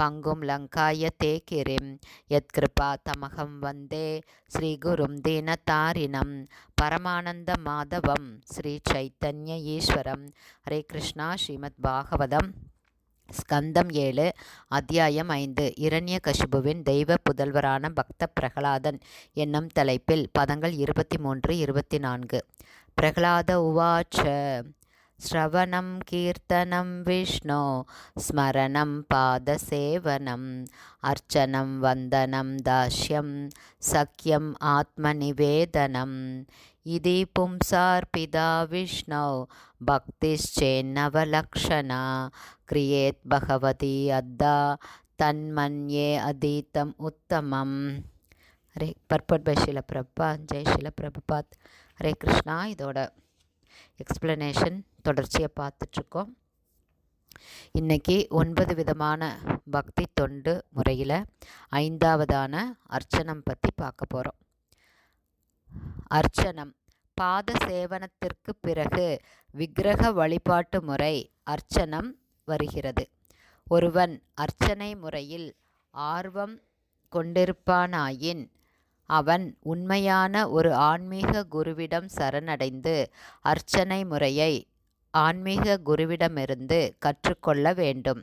பங்கும் லங்காய தே கிரிம் யத்கிருபா தமகம் வந்தே ஸ்ரீகுரும் தீனதாரிணம் பரமானந்த மாதவம் ஸ்ரீ சைத்தன்ய ஈஸ்வரம். ஹரே கிருஷ்ணா ஸ்ரீமத் பாகவதம். ஸ்கந்தம் ஏழு அத்தியாயம் ஐந்து. இரண்ய கஷிபுவின் தெய்வ புதல்வரான பக்த பிரகலாதன் என்னும் தலைப்பில் பதங்கள் இருபத்தி மூன்று இருபத்தி நான்கு. பிரகலாத உவாச்ச ஸ்ரவணம் கீர்த்தனம் விஷ்ணு ஸ்மரணம் பாதசேவனம் அர்ச்சனம் வந்தனம் தாஷ்யம் சக்கியம் ஆத்மநிவேதனம் इति पुंसार्पिता विष्णौ भक्तिश्चेन्नवलक्षणा क्रियेत् भगवती अद्दा தன்மன்யே அதீத்தம் உத்தமம் ஹரே பர்பட் பை ஷில பிரபா ஜெய் ஷில பிரபுபாத் ஹரே கிருஷ்ணா இதோட எக்ஸ்பிளனேஷன் தொடர்ச்சியை பார்த்துட்ருக்கோம். இன்றைக்கி ஒன்பது விதமான பக்தி தொண்டு முறையில் ஐந்தாவதான அர்ச்சனம் பற்றி பார்க்க போகிறோம் அர்ச்சனம் பாத சேவனத்திற்கு பிறகு விக்கிரக வழிபாட்டு முறை அர்ச்சனம் வருகிறது. ஒருவன் அர்ச்சனை முறையில் ஆர்வம் கொண்டிருப்பானாயின் அவன் உண்மையான ஒரு ஆன்மீக குருவிடம் சரணடைந்து அர்ச்சனை முறையை ஆன்மீக குருவிடமிருந்து கற்றுக்கொள்ள வேண்டும்.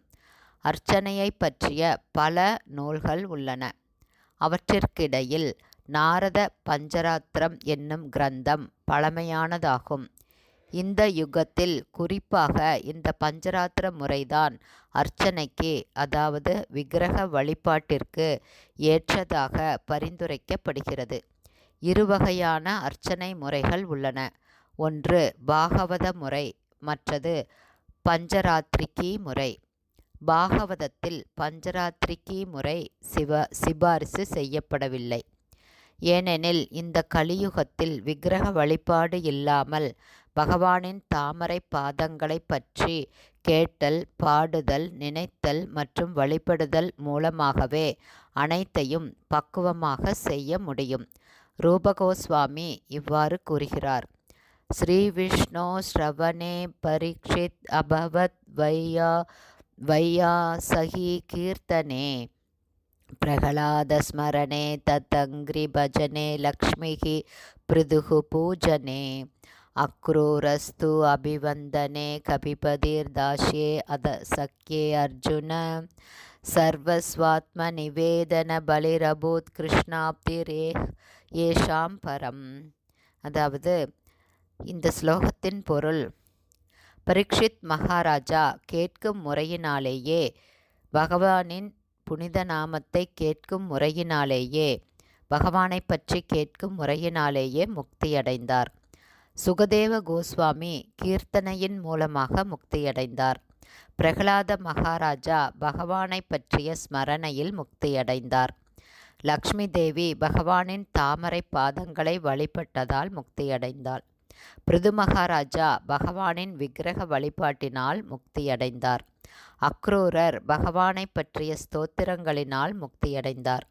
அர்ச்சனையை பற்றிய பல நூல்கள் உள்ளன. அவற்றிற்கிடையில் நாரத பஞ்சராத்திரம் என்னும் கிரந்தம் பழமையானதாகும். இந்த யுகத்தில் குறிப்பாக இந்த பஞ்சராத்திர முறைதான் அர்ச்சனைக்கு அதாவது விக்கிரக வழிபாட்டிற்கு ஏற்றதாக பரிந்துரைக்கப்படுகிறது. இருவகையான அர்ச்சனை முறைகள் உள்ளன. ஒன்று பாகவத முறை மற்றது பஞ்சராத்திரிக்கி முறை. பாகவதத்தில் பஞ்சராத்திரிக்கி முறை சிவ சிபாரிசு செய்யப்படவில்லை. ஏனெனில் இந்த கலியுகத்தில் விக்கிரக வழிபாடு இல்லாமல் பகவானின் தாமரை பாதங்களை பற்றி கேட்டல் பாடுதல் நினைத்தல் மற்றும் வழிபடுதல் மூலமாகவே அனைத்தையும் பக்குவமாக செய்ய முடியும். ரூபகோஸ்வாமி இவ்வாறு கூறுகிறார். ஸ்ரீ விஷ்ணு ஸ்ரவணே பரீட்சித் அபவத் வையா வையா சகி கீர்த்தனே. प्रह्लादस्मरणे ततङ्घ्रिभजने लक्ष्मीः पृथुः पूजने अक्रूरस्तु अभिवन्दने कपिपतिर्दास्ये अध सख्ये अर्जुन சர்வஸ்வாத்மநிவேதன கிருஷ்ணாப்திரே ஏஷாம் பரம் அதாவது இந்த ஸ்லோகத்தின் பொருள் பரீட்சித் மகாராஜா கேட்கும் முறையினாலேயே பகவானின் புனித நாமத்தை கேட்கும் முறையினாலேயே பகவானை பற்றி கேட்கும் முறையினாலேயே முக்தியடைந்தார். சுகதேவ கோஸ்வாமி கீர்த்தனையின் மூலமாக முக்தியடைந்தார். பிரகலாத மகாராஜா பகவானை பற்றிய ஸ்மரணையில் முக்தியடைந்தார். லக்ஷ்மி தேவி பகவானின் தாமரை பாதங்களை வழிபட்டதால் முக்தியடைந்தாள். பிருது மகாராஜா பகவானின் விக்கிரக வழிபாட்டினால் முக்தியடைந்தார். அக்ரூரர் பகவானை பற்றிய ஸ்தோத்திரங்களினால் முக்தியடைந்தார்.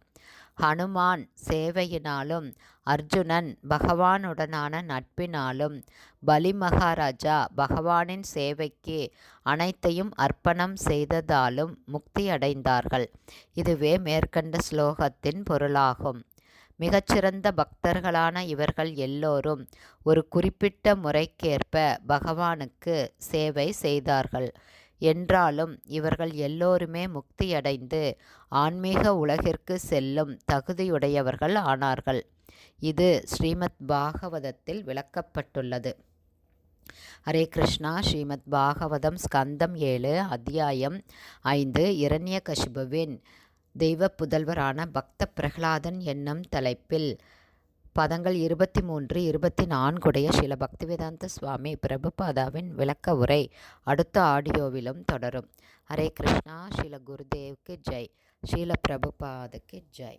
ஹனுமான் சேவையினாலும் அர்ஜுனன் பகவானுடனான நட்பினாலும் பலி மகாராஜா பகவானின் சேவைக்கு அனைத்தையும் அர்ப்பணம் செய்ததாலும் முக்தியடைந்தார்கள். இதுவே மேற்கண்ட ஸ்லோகத்தின் பொருளாகும். மிகச்சிறந்த பக்தர்களான இவர்கள் எல்லோரும் ஒரு குறிப்பிட்ட முறைக்கேற்ப பகவானுக்கு சேவை செய்தார்கள். என்றாலும் இவர்கள் எல்லோருமே முக்தியடைந்து ஆன்மீக உலகிற்கு செல்லும் தகுதியுடையவர்கள் ஆனார்கள். இது ஸ்ரீமத் பாகவதத்தில் விளக்கப்பட்டுள்ளது. ஹரே கிருஷ்ணா. ஸ்ரீமத் பாகவதம் ஸ்கந்தம் ஏழு அத்தியாயம் ஐந்து இரண்ய கசிபுவின் தெய்வ புதல்வரான பக்த பிரகலாதன் என்னும் தலைப்பில் பதங்கள் இருபத்தி மூன்று இருபத்தி நான்குடைய சில பக்திவேதாந்த சுவாமி பிரபுபாதாவின் விளக்க உரை அடுத்த ஆடியோவிலும் தொடரும். ஹரே கிருஷ்ணா. ஸ்ரீல குருதேவ்க்கு ஜெய். ஸ்ரீல பிரபுபாதுக்கு ஜெய்.